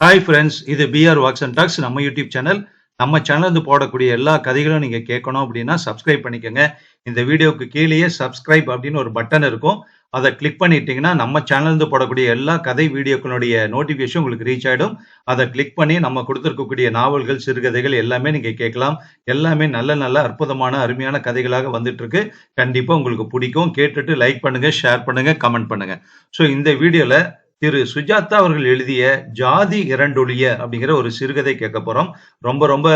Hi friends இது PR walks and talks நம்ம YouTube channel நம்ம சேனல் போடக்கூடிய எல்லா கதைகளும் நீங்க கேட்கணும் அப்படின்னா சப்ஸ்கிரைப் பண்ணிக்கோங்க. இந்த வீடியோவுக்கு கீழேயே சப்ஸ்கிரைப் அப்படின்னு ஒரு பட்டன் இருக்கும். அதை கிளிக் பண்ணிட்டீங்கன்னா நம்ம சேனலிருந்து போடக்கூடிய எல்லா கதை வீடியோக்களுடைய நோட்டிஃபிகேஷன் உங்களுக்கு ரீச் ஆகிடும் அதை கிளிக் பண்ணி நம்ம கொடுத்துருக்கக்கூடிய நாவல்கள் சிறுகதைகள் எல்லாமே நீங்கள் கேட்கலாம். எல்லாமே நல்ல நல்ல அற்புதமான அருமையான கதைகளாக வந்துட்டுருக்கு. கண்டிப்பாக உங்களுக்கு பிடிக்கும். கேட்டுட்டு லைக் பண்ணுங்கள் ஷேர் பண்ணுங்கள் கமெண்ட் பண்ணுங்கள் ஸோ இந்த வீடியோவில் திரு சுஜாதா அவர்கள் எழுதிய ஜாதி இரண்டொழிய அப்படிங்கிற ஒரு சிறுகதை கேட்க போறோம். ரொம்ப ரொம்ப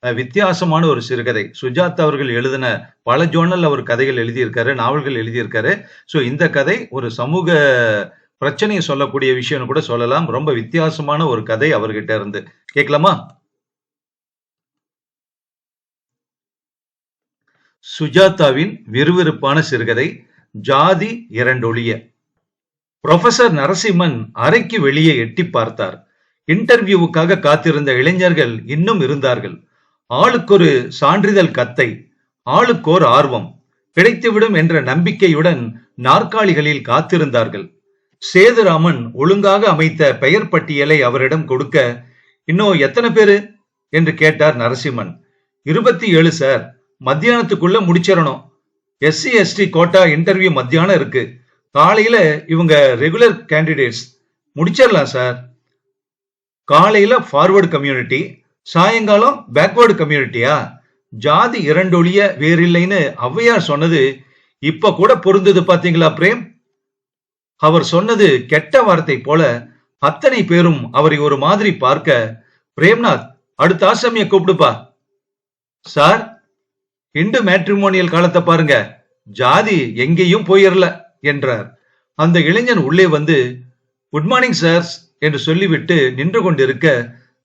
வித்தியாசமான ஒரு சிறுகதை. சுஜாதா அவர்கள் எழுதின பல ஜோனல் அவர் கதைகள் எழுதியிருக்காரு நாவல்கள் எழுதியிருக்காரு. ஸோ இந்த கதை ஒரு சமூக பிரச்சனையை சொல்லக்கூடிய விஷயம்னு கூட சொல்லலாம். ரொம்ப வித்தியாசமான ஒரு கதை அவர்கிட்ட இருந்து. கேட்கலாமா? சுஜாதாவின் விறுவிறுப்பான சிறுகதை ஜாதி இரண்டொழிய. புரொஃபசர் நரசிம்மன் அறைக்கு வெளியே எட்டி பார்த்தார். இன்டர்வியூவுக்காக காத்திருந்த இளைஞர்கள் இன்னும் இருந்தார்கள். ஆளுக்கொரு சான்றிதழ் கத்தை ஆளுக்கோர் ஆர்வம் கிடைத்துவிடும் என்ற நம்பிக்கையுடன் நாற்காலிகளில் காத்திருந்தார்கள். சேதுராமன் ஒழுங்காக அமைத்த பெயர் பட்டியலை அவரிடம் கொடுக்க இன்னும் எத்தனை பேரு? என்று கேட்டார் நரசிம்மன். இருபத்தி ஏழு சார். மத்தியானத்துக்குள்ள முடிச்சிடணும் எஸ்சி எஸ்டி கோட்டா இன்டர்வியூ மத்தியானம் இருக்கு. காலையில இவங்க ரெகுலர் கேண்டிடேட்ஸ் முடிச்சிடலாம் சார் காலையில ஃபார்வர்டு கம்யூனிட்டி சாயங்காலம் பேக்வேர்டு கம்யூனிட்டியா ஜாதி இரண்டொழிய வேறில்லைன்னு ஔவையார் சொன்னது இப்ப கூட பொருந்தது பாத்தீங்களா பிரேம்? அவர் சொன்னது கெட்ட வார்த்தை போல அத்தனை பேரும் அவரை ஒரு மாதிரி பார்க்க பிரேம்நாத் அடுத்த ஆசாமிய கூப்பிடுப்பா. சார் இண்டு மேட்ரிமோனியல் காலத்தை பாருங்க. ஜாதி எங்கேயும் போயிடல என்றார். அந்த இளைஞன் உள்ளே வந்து குட் மார்னிங் சார்ஸ் என்று சொல்லிவிட்டு நின்று கொண்டிருக்க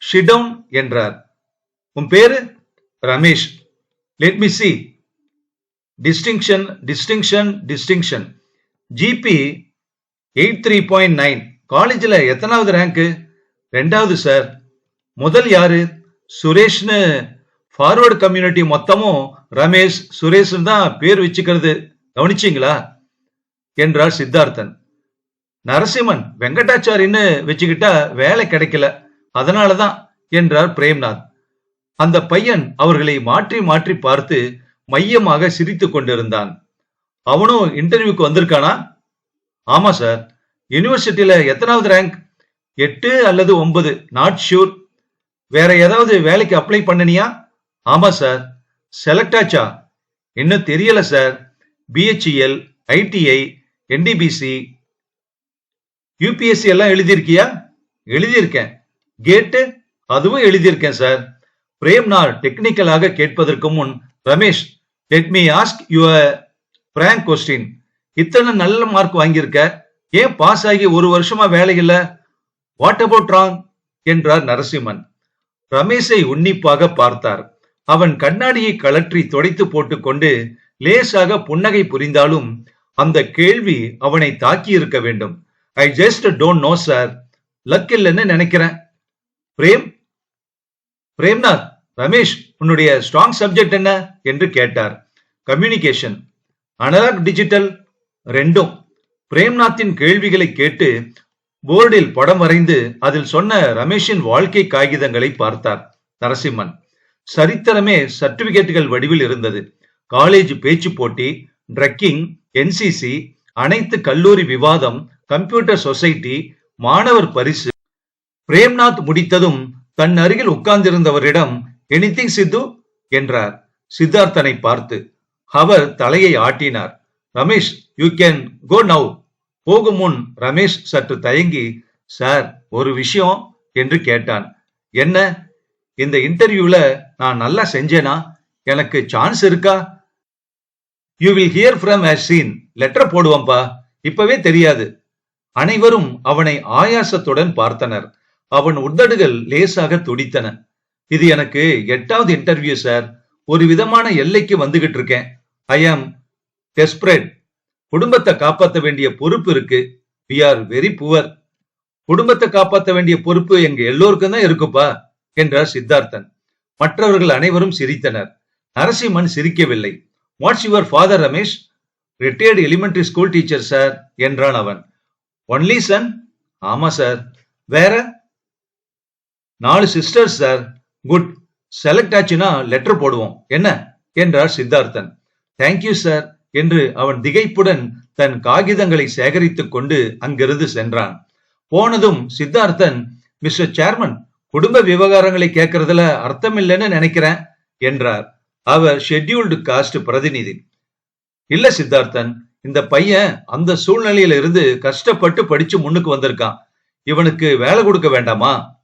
ஷிடவுன் என்றார். உன் பேரு? Ramesh let me see distinction distinction distinction GP eight three point nine காலேஜில் எத்தனாவது ரேங்க்கு ரெண்டாவது சார் முதல் யாரு? சுரேஷ்னு ஃபார்வர்டு கம்யூனிட்டி மொத்தமும் ரமேஷ் சுரேஷ்னு தான் பேர் வச்சுக்கிறது. கவனிச்சிங்களா? என்றார் சித்தார்த்தன். நரசிம்மன் வெங்கடாச்சாரின்னு வச்சுக்கிட்டா வேலை கிடைக்கல. அதனாலதான் என்றார் பிரேம்நாத். அந்த பையன் அவர்களை மாற்றி மாற்றி பார்த்து மையமாக சிரித்து கொண்டிருந்தான். அவனும் இன்டர்வியூக்கு வந்திருக்கானா? ஆமா சார். யூனிவர்சிட்டியில எத்தனாவது ரேங்க்? எட்டு அல்லது ஒன்பது. நாட் ஷூர் வேற ஏதாவது வேலைக்கு அப்ளை பண்ணனியா? ஆமா சார். செலக்ட் ஆச்சா? இன்னும் தெரியல sir. BHEL ITI NTPC UPSC எல்லாம் எழுதியிருக்கியா? எழுதியிருக்கேன். கேட்டு அதுவும் எழுதியிருக்கேன் சார். பிரேம்நாத் டெக்னிக்கலாக கேட்பதற்கு முன் Ramesh let me ask your frank question இத்தனை நல்ல மார்க் வாங்கியிருக்க. ஏன் பாஸ் ஆகி ஒரு வருஷமா வேலை இல்ல? வாட் அபவுட் ராங் என்றார் நரசிம்மன். ரமேஷை உன்னிப்பாக பார்த்தார். அவன் கண்ணாடியை கழற்றி துடைத்து போட்டுக்கொண்டு லேசாக புன்னகை புரிந்தாலும் அந்த கேள்வி அவனை தாக்கி இருக்க வேண்டும். I just don't know sir luck இல்லைன்னு நினைக்கிறேன். பிரேம்? பிரேம்நாத் ரமேஷ் உன்னுடைய ஸ்ட்ராங் சப்ஜெக்ட் என்ன? என்று கேட்டார். கம்யூனிகேஷன் அனலாக் டிஜிட்டல் ரெண்டும். பிரேம்நாத்தின் கேள்விகளை கேட்டு போர்டில் படம் வரைந்து அதில் சொன்ன ரமேஷின் வாழ்க்கை காகிதங்களை பார்த்தார் நரசிம்மன். சரித்திரமே சர்டிபிகேட்டுகள் வடிவில் இருந்தது. காலேஜ் பேச்சு போட்டி ட்ரக்கிங் என்சிசி அனைத்து கல்லூரி விவாதம் கம்ப்யூட்டர் சொசைட்டி மாணவர் பரிசு. பிரேம்நாத் முடித்ததும் தன் அருகில் உட்கார்ந்திருந்தவரிடம் எனிதிங் சித்து என்றார். சித்தார்த்தனை பார்த்து அவர் தலையை ஆட்டினார். Ramesh you can go now போகும் முன் ரமேஷ் சற்று தயங்கி சார் ஒரு விஷயம் என்று கேட்டான். என்ன? இந்த இன்டர்வியூல நான் நல்லா செஞ்சேனா? எனக்கு சான்ஸ் இருக்கா? You will hear from as சீன் லெட்டர் போடுவான்பா இப்பவே தெரியாது. அனைவரும் அவனை ஆயாசத்துடன் பார்த்தனர். அவன் உதடுகள் லேசாக துடித்தன. இது எனக்கு எட்டாவது இன்டர்வியூ சார் ஒரு விதமான எல்லைக்கு வந்துகிட்டு இருக்கேன். ஐ ஆம் டெஸ்பரேட் குடும்பத்தை காப்பாற்ற வேண்டிய பொறுப்பு இருக்கு. வி ஆர் வெரி புவர் குடும்பத்தை காப்பாற்ற வேண்டிய பொறுப்பு எங்க எல்லோருக்கும் தான் இருக்குப்பா என்றார் சித்தார்த்தன். மற்றவர்கள் அனைவரும் சிரித்தனர். Narasimhan சிரிக்கவில்லை. What's your father Ramesh retired elementary school teacher sir என்றான் அவன். ஒன்லி சன் ஆமா சார் வேற? நாலு சிஸ்டர்ஸ் சார் குட் செலக்ட் ஆச்சுன்னா லெட்டர் போடுவோம். என்ன? என்றார் சித்தார்த்தன். தேங்க்யூ சார் என்று அவன் திகைப்புடன் தன் காகிதங்களை சேகரித்துக் கொண்டு அங்கிருந்து சென்றான். போனதும் சித்தார்த்தன் மிஸ்டர் சேர்மன் குடும்ப விவகாரங்களை கேட்கறதுல அர்த்தம் இல்லைன்னு நினைக்கிறேன் என்றார். அவர் ஷெட்யூல்டு காஸ்ட் பிரதிநிதி. இல்ல சித்தார்த்தன் இந்த பையன் அந்த சூழ்நிலையில இருந்து கஷ்டப்பட்டு படிச்சு முன்னுக்கு வந்திருக்கான். இவனுக்கு வேலை கொடுக்க வேண்டாமா?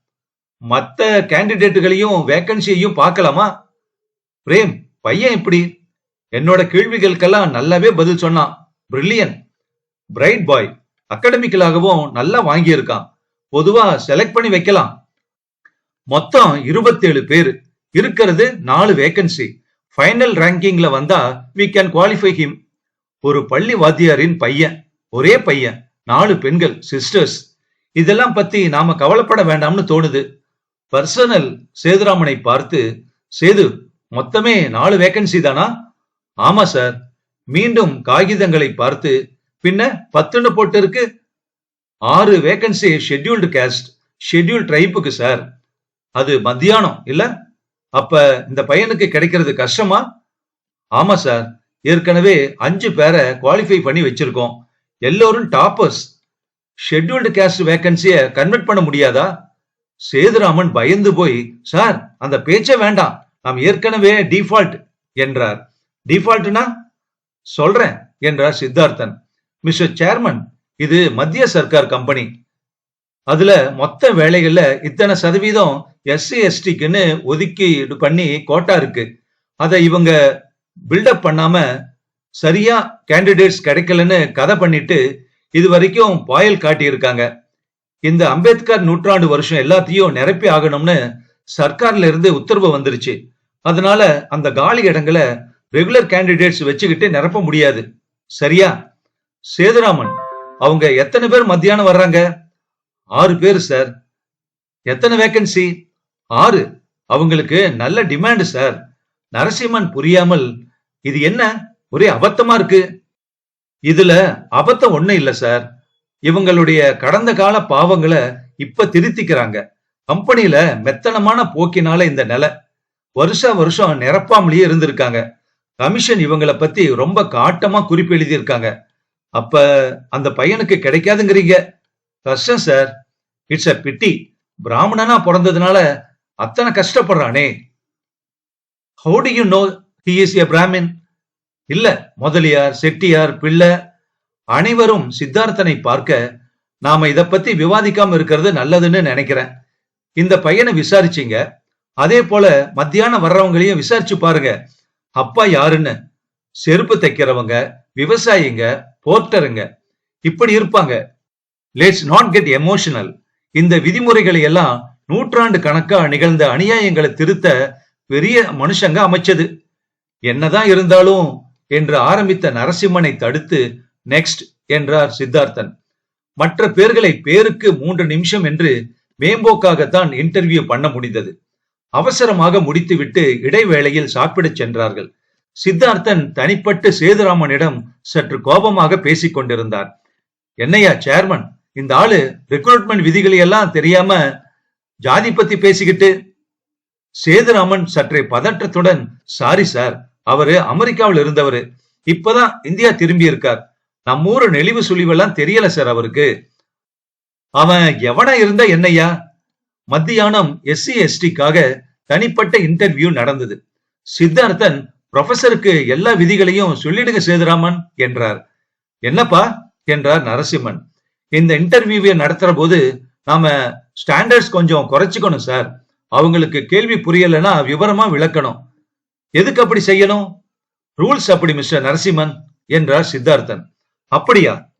மத்த கேண்டிடேட்டுகளையும் வேக்கன்சியையும் பார்க்கலாமா? பிரேம் பையன் இப்படி? என்னோட கேள்விகளுக்கெல்லாம் நல்லாவே பதில் சொன்னான். பிரில்லியன் பிரைட் பாய் அகாடமிக்கலாகவும் நல்லா வாங்கியிருக்கான். பொதுவா செலக்ட் பண்ணி வைக்கலாம். மொத்தம் இருபத்தேழு பேர். இருக்கிறது நாலு வேக்கன்சி ஃபைனல் ரேங்கிங்ல வந்தா வி கேன் குவாலிஃபை ஹிம் ஒரு பள்ளி வாத்தியாரின் பையன் ஒரே பையன் நாலு பெண்கள் சிஸ்டர்ஸ் இதெல்லாம் பத்தி நாம கவலைப்பட வேண்டாம்னு தோணுது. பர்சனல் சேதுராமனை பார்த்து சேது மொத்தமே நாலு வேக்கன்சி தானா? ஆமா சார் மீண்டும் காகிதங்களை பார்த்து பின்ன பத்துன்னு போட்டு இருக்கு ஆறு வேகன்சி ஷெட்யூல்டு கேஸ்ட் ஷெட்யூல் ட்ரைப்புக்கு சார் அது மத்தியானம் இல்லை? அப்ப இந்த பையனுக்கு கிடைக்கிறது கஷ்டமா? ஆமா சார் ஏற்கனவே அஞ்சு பேரை குவாலிஃபை பண்ணி வச்சிருக்கோம். எல்லோரும் டாப்பர்ஸ் ஷெட்யூல்டு கேஸ்ட் வேகன்சிய கன்வெர்ட் பண்ண முடியாதா? சேதுராமன் பயந்து போய் சார் அந்த பேச்சே வேண்டாம். நாம் ஏற்கனவே டிஃபால்ட் என்றார். டிஃபால்ட்னா சொல்றேன் என்றார் சித்தார்த்தன். மிஸ்டர் சேர்மன் இது மத்திய சர்க்கார் கம்பெனி அதுல மொத்த வேலைகள்ல இத்தனை சதவீதம் எஸ்சி எஸ்டிக்குன்னு ஒதுக்கி பண்ணி கோட்டா இருக்கு. அதை இவங்க பில்டப் பண்ணாம சரியா கேண்டிடேட்ஸ் கிடைக்கலன்னு கதை பண்ணிட்டு இது வரைக்கும் பாயல் காட்டியிருக்காங்க. இந்த அம்பேத்கர் நூற்றாண்டு வருஷம் எல்லாத்தையும் நிரப்பி ஆகணும்னு சர்க்கார்ல இருந்து உத்தரவு வந்துருச்சு. அதனால அந்த காலி இடங்களை ரெகுலர் கேண்டிடேட்ஸ் வச்சுக்கிட்டு நிரப்ப முடியாது. சரியா? சேதுராமன் அவங்க எத்தனை பேர் மத்தியானம் வர்றாங்க? ஆறு பேர் சார் எத்தனை வேக்கன்சி ஆறு. அவங்களுக்கு நல்ல டிமாண்ட் சார் நரசிம்மன் புரியாமல் இது என்ன? ஒரே அபத்தமா இருக்கு. இதுல அபத்தம் ஒண்ணு இல்ல சார் இவங்களுடைய கடந்த கால பாவங்களை இப்ப திருத்திக்கிறாங்க. கம்பெனில மெத்தனமான போக்கினால இந்த நிலை. வருஷ வருஷம் நிரப்பாமலேயே இருந்திருக்காங்க. கமிஷன் இவங்களை பத்தி ரொம்ப காட்டமா குறிப்பு எழுதியிருக்காங்க. அப்ப அந்த பையனுக்கு கிடைக்காதுங்கிறீங்க. கஷ்டம் சார் இட்ஸ் அ பிட்டி பிராமணனா பிறந்ததுனால அத்தனை கஷ்டப்படுறானே. How do you know he is a Brahmin இல்ல முதலியார் செட்டியார் பிள்ளை அனைவரும் சித்தார்த்தனை பார்க்க நாம இத பத்தி விவாதிக்காம இருக்கிறது நல்லதுன்னு நினைக்கிறேன். இந்த பையனை விசாரிச்சீங்க. அதே போல மத்தியானம் வர்றவங்களையும் விசாரிச்சு பாருங்க. அப்பா யாருன்னு? செருப்பு தைக்கிறவங்க விவசாயிங்க போர்ட்டருங்க. இப்படி இருப்பாங்க. லெட்ஸ் நாட் கெட் எமோஷனல் இந்த விதிமுறைகளை எல்லாம் நூற்றாண்டு கணக்கா நிகழ்ந்த அநியாயங்களை திருத்த பெரிய மனுஷங்க அமைச்சது. என்னதான் இருந்தாலும் என்று ஆரம்பித்த நரசிம்மனை தடுத்து நெக்ஸ்ட் என்றார் சித்தார்த்தன். மற்ற பேர்களை பேருக்கு மூன்று நிமிஷம் என்று மேம்போக்காகத்தான் இன்டர்வியூ பண்ண முடிந்தது. அவசரமாக முடித்துவிட்டு இடைவேளையில் சாப்பிடச் சென்றார்கள். சித்தார்த்தன் தனிப்பட்டு சேதுராமனிடம் சற்று கோபமாக பேசிக் கொண்டிருந்தார். என்னையா சேர்மன் இந்த ஆளு ரெக்ரூட்மெண்ட் விதிகளை எல்லாம் தெரியாம ஜாதி பத்தி பேசிக்கிட்டு சேதுராமன் சற்றே பதற்றத்துடன் சாரி சார் அவரு அமெரிக்காவில் இருந்தவரு. இப்பதான் இந்தியா திரும்பி இருக்கார். நம்ம ஊரு நெளிவு சுழிவெல்லாம் தெரியல சார் அவருக்கு. அவன் எவனா இருந்தா என்னையா மத்தியானம் எஸ்சி எஸ்டிக்காக தனிப்பட்ட இன்டர்வியூ நடந்தது. சித்தார்த்தன் ப்ரொஃபசருக்கு எல்லா விதிகளையும் சொல்லிடுங்க சேதுராமன் என்றார். என்னப்பா? என்றார் நரசிம்மன். இந்த இன்டர்வியூவை நடத்துற போது நாம ஸ்டாண்டர்ட்ஸ் கொஞ்சம் குறைச்சிக்கணும் சார் அவங்களுக்கு கேள்வி புரியலைன்னா விவரமா விளக்கணும். எதுக்கு அப்படி செய்யணும்? ரூல்ஸ் அப்படி மிஸ்டர் நரசிம்மன் என்றார் சித்தார்த்தன். அப்படியா?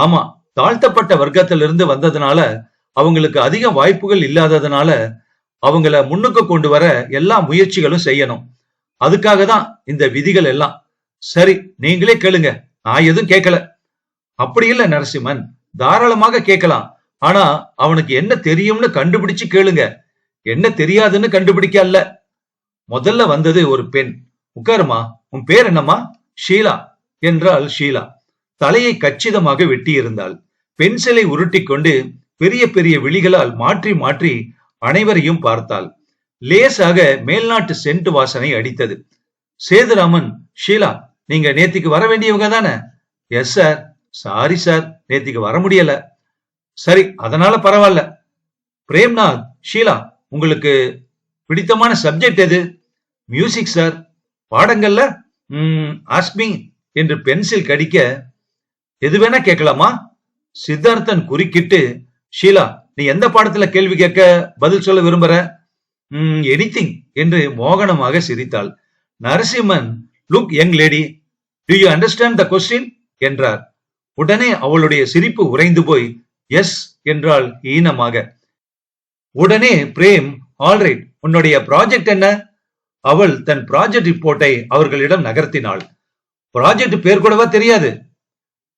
ஆமா தாழ்த்தப்பட்ட வர்க்கத்திலிருந்து வந்ததுனால அவங்களுக்கு அதிக வாய்ப்புகள் இல்லாததுனால அவங்கள முன்னுக்கு கொண்டு வர எல்லா முயற்சிகளும் செய்யணும். அதுக்காக தான் இந்த விதிகள் எல்லாம். சரி நீங்களே கேளுங்க. நான் எதுவும் கேட்கல. அப்படி இல்ல நரசிம்மன். தாராளமாக கேட்கலாம். ஆனா அவனுக்கு என்ன தெரியும்னு கண்டுபிடிச்சு கேளுங்க. என்ன தெரியாதுன்னு கண்டுபிடிக்க அல்ல முதல்ல வந்தது ஒரு பெண். உட்காருமா உன் பேர் என்னம்மா? ஷீலா என்றால் ஷீலா. தலையை கச்சிதமாக வெட்டியிருந்தாள். பென்சிலை உருட்டி கொண்டு பெரிய பெரிய விழிகளால் மாற்றி மாற்றி அனைவரையும் பார்த்தாள். லேசாக மேல்நாட்டு சென்ட் வாசனை அடித்தது. சேதுராமன் ஷீலா நீங்க நேத்திக்கு வர வேண்டியவங்க தானே? எஸ் சார் சாரி சார் நேத்திக்கு வர முடியல. சரி அதனால பரவாயில்ல. பிரேம்நாத் ஷீலா உங்களுக்கு பிடித்தமான சப்ஜெக்ட் எது? மியூசிக் சார் பாடங்கள்ல ஆஸ்மி என்று பென்சில் கடிக்க எது வேணா கேட்கலாமா? சித்தார்த்தன் குறுக்கிட்டு ஷீலா நீ எந்த பாடத்துல கேள்வி கேட்க பதில் சொல்ல விரும்புற? எனிதிங் என்று மோகனமாக சிரித்தாள். Narasimhan look young lady do you understand the question என்றார். உடனே அவளுடைய சிரிப்பு உறைந்து போய் எஸ் என்றாள் ஈனமாக. உடனே பிரேம் ஆல்ரைட் உன்னுடைய ப்ராஜெக்ட் என்ன? அவள் தன் ப்ராஜெக்ட் ரிப்போர்ட்டை அவர்களிடம் நகர்த்தினாள். ப்ராஜெக்ட் பேர் கூடவா தெரியாது.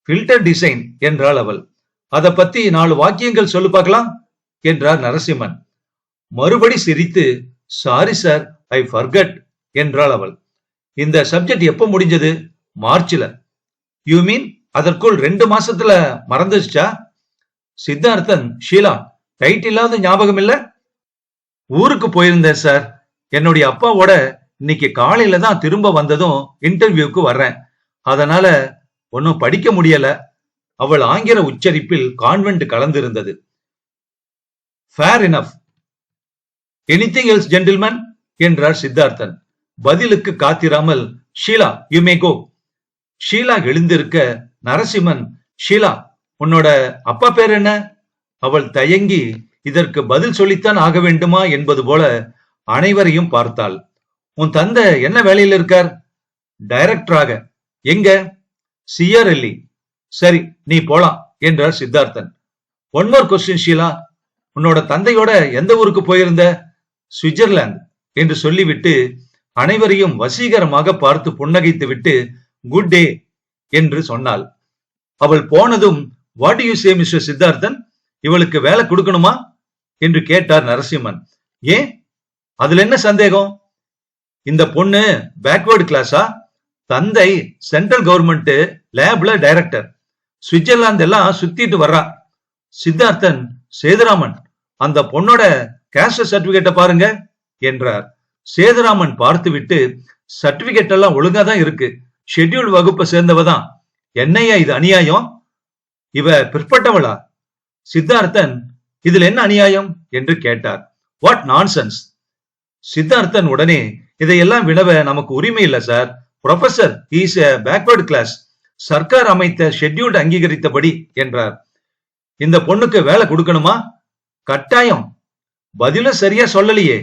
ஃபில்டர் டிசைன் என்றாள் அவள். அதை பத்தி நாலு வாக்கியங்கள் சொல்லு பார்க்கலாம் என்றார் நரசிம்மன். மறுபடி சிரித்து சாரி சார் ஐ ஃபர்கட் என்றாள் அவள். இந்த சப்ஜெக்ட் எப்ப முடிஞ்சது? மார்ச்ல. யூ மீன் அதற்குள் ரெண்டு மாசத்துல மறந்துச்சா சித்தார்த்தன் ஷீலா டைட் இல்லாத ஞாபகம் இல்ல? ஊருக்கு போயிருந்தேன் சார் என்னுடைய அப்பாவோட இன்னைக்கு காலையில தான் திரும்ப வந்ததும் இன்டர்வியூக்கு வர்றேன். அதனால ஒன்னும் படிக்க முடியல. அவள் ஆங்கில உச்சரிப்பில் convent கலந்திருந்தது. Fair enough anything else gentleman என்றார் சித்தார்த்தன். பதிலுக்கு காத்திராமல் Sheela you may go Sheela எழுந்திருக்க நரசிம்மன் ஷீலா உன்னோட அப்பா பேர் என்ன? அவள் தயங்கி இதற்கு பதில் சொல்லித்தான் ஆக வேண்டுமா என்பது போல அனைவரையும் பார்த்தாள். உன் தந்தை என்ன வேலையில் இருக்கார்? டைரக்டராக எங்க? சிஆர்எல்இ சரி நீ போலாம் என்றார் Siddharthan. One more question Sheela. உன்னோட தந்தையோட எந்த ஊருக்கு போயிருந்த? சுவிட்சர்லாந்து என்று சொல்லிவிட்டு அனைவரையும் வசீகரமாக பார்த்து புன்னகைத்து விட்டு குட் டே என்று சொன்னாள். அவள் போனதும் what you say mister Siddharthan இவளுக்கு வேலை கொடுக்கணுமா? என்று கேட்டார் நரசிம்மன். ஏன்? அதுல என்ன சந்தேகம்? இந்த பொண்ணு பேக்வேர்டு கிளாஸா தந்தை சென்ட்ரல் கவர்மெண்ட் லேப்ல டைரக்டர் சுவிட்சர்லாந்து எல்லாம் சுத்திட்டு வர்றா. சித்தார்த்தன் சேதுராமன் அந்த பொண்ணோட கேஸ்ட் சர்டிபிகேட்டை பாருங்க என்றார். சேதுராமன் பார்த்துவிட்டு சர்டிபிகேட் எல்லாம் ஒழுங்கா தான் இருக்கு. ஷெட்யூல் வகுப்பை சேர்ந்தவ தான் என்னையா இது அநியாயம்? இவ பிற்பட்டவளா? சித்தார்த்தன் இதில் என்ன அநியாயம்? என்று கேட்டார். வாட் நான்சென்ஸ் சித்தார்த்தன் உடனே இதையெல்லாம் வினவ நமக்கு உரிமை இல்லை sir professor is a backward class Sarkar அமைத்த ஷெட்யூல்ட் அங்கீகரித்தபடி என்றார். இந்த பொண்ணுக்கு வேலை கொடுக்கணுமா? கட்டாயம். பதிலும் சரியா சொல்லலையே.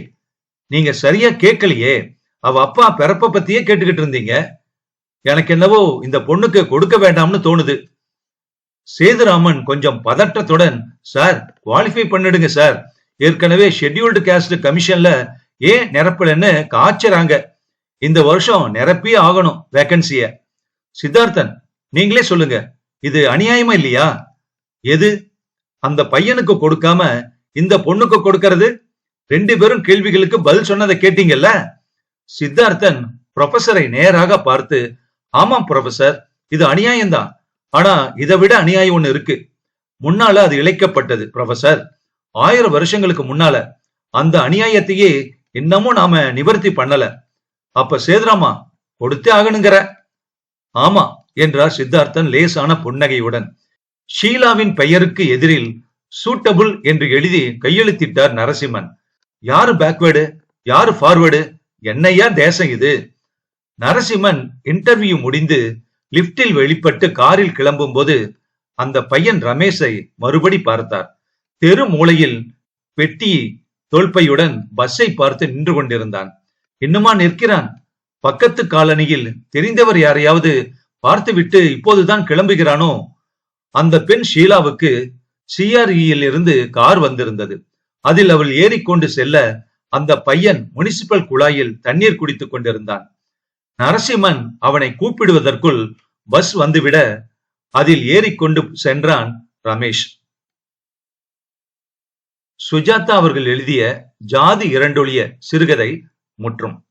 நீங்க சரியா கேட்கலையே. அவ அப்பா பிறப்ப பத்தியே கேட்டுக்கிட்டு இருந்தீங்க. எனக்கு என்னவோ இந்த பொண்ணுக்கு கொடுக்க வேண்டாம்னு தோணுது. சேதுராமன் கொஞ்சம் பதற்றத்துடன் சார் குவாலிஃபை பண்ணிடுங்க சார். ஏற்கனவே ஷெட்யூல்டு கேஸ்ட் கமிஷன்ல ஏன் நிரப்பலன்னு காய்ச்சறாங்க. இந்த வருஷம் நிரப்பியே ஆகணும் வேக்கன்சிய சித்தார்த்தன் நீங்களே சொல்லுங்க இது அநியாயமா இல்லையா? எது? அந்த பையனுக்கு கொடுக்காம இந்த பொண்ணுக்கு கொடுக்கறது? ரெண்டு பேரும் கேள்விகளுக்கு பதில் சொன்னதை கேட்டீங்கல்ல? சித்தார்த்தன் ப்ரொஃபசரை நேராக பார்த்து ஆமாம் ப்ரொஃபசர் இது அநியாயம்தான். ஆனா இதை விட அநியாயம் ஒண்ணு இருக்கு. முன்னால அது இழைக்கப்பட்டது ப்ரொஃபசர் ஆயிரம் வருஷங்களுக்கு முன்னால அந்த அநியாயத்தையே இன்னமும் நாம நிவர்த்தி பண்ணல. அப்ப சேதுராமா கொடுத்தே ஆகணுங்கிற. ஆமா என்றார் சித்தார்த்தன் லேசான புன்னகையுடன். ஷீலாவின் பெயருக்கு எதிரில் சூட்டபுள் என்று எழுதி கையெழுத்திட்டார் நரசிம்மன். யாரு பேக்வேர்டு யாரு ஃபார்வேர்டு என்னையா தேசம் இது? நரசிம்மன் இன்டர்வியூ முடிந்து லிப்டில் வெளிப்பட்டு காரில் கிளம்பும் போது அந்த பையன் ரமேஷை மறுபடி பார்த்தார். தெரு மூலையில் பெட்டி தோல்பையுடன் பஸ்ஸை பார்த்து நின்று கொண்டிருந்தான். இன்னுமா நிற்கிறான்? பக்கத்து காலனியில் தெரிந்தவர் யாரையாவது பார்த்துவிட்டு இப்போதுதான் கிளம்புகிறானோ? அந்த பெண் ஷீலாவுக்கு சிஆர்இயில் இருந்து கார் வந்திருந்தது. அதில் அவள் ஏறிக்கொண்டு செல்ல அந்த பையன் முனிசிபல் குழாயில் தண்ணீர் குடித்துக் கொண்டிருந்தான். நரசிம்மன் அவனை கூப்பிடுவதற்குள் பஸ் வந்துவிட அதில் ஏறிக்கொண்டு சென்றான் ரமேஷ். சுஜாதா அவர்கள் எழுதிய ஜாதி இரண்டொழிய சிறுகதை முற்றும்.